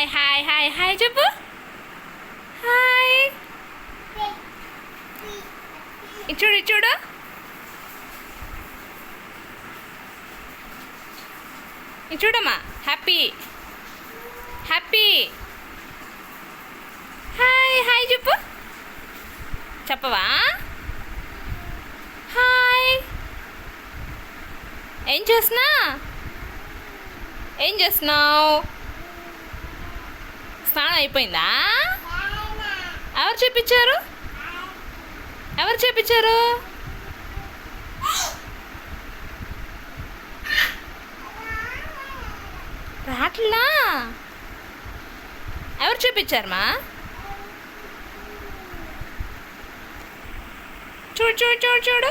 Hi hi hi hi చెప్పు hi ఇటు చూడు ఇటు చూడమ్మా హ్యాపీ హ్యాపీ హాయ్ హాయ్ చెప్పు చెప్పవా? హాయ్ ఏం చేస్తున్నా ఏం చేస్తున్నావు? స్నానం అయిపోయిందా? ఎవరు చెప్పించారు ఎవరు చెప్పించారు రాట్లా ఎవరు చూపించారమ్మా చూడు చూడు చూడు చూడు.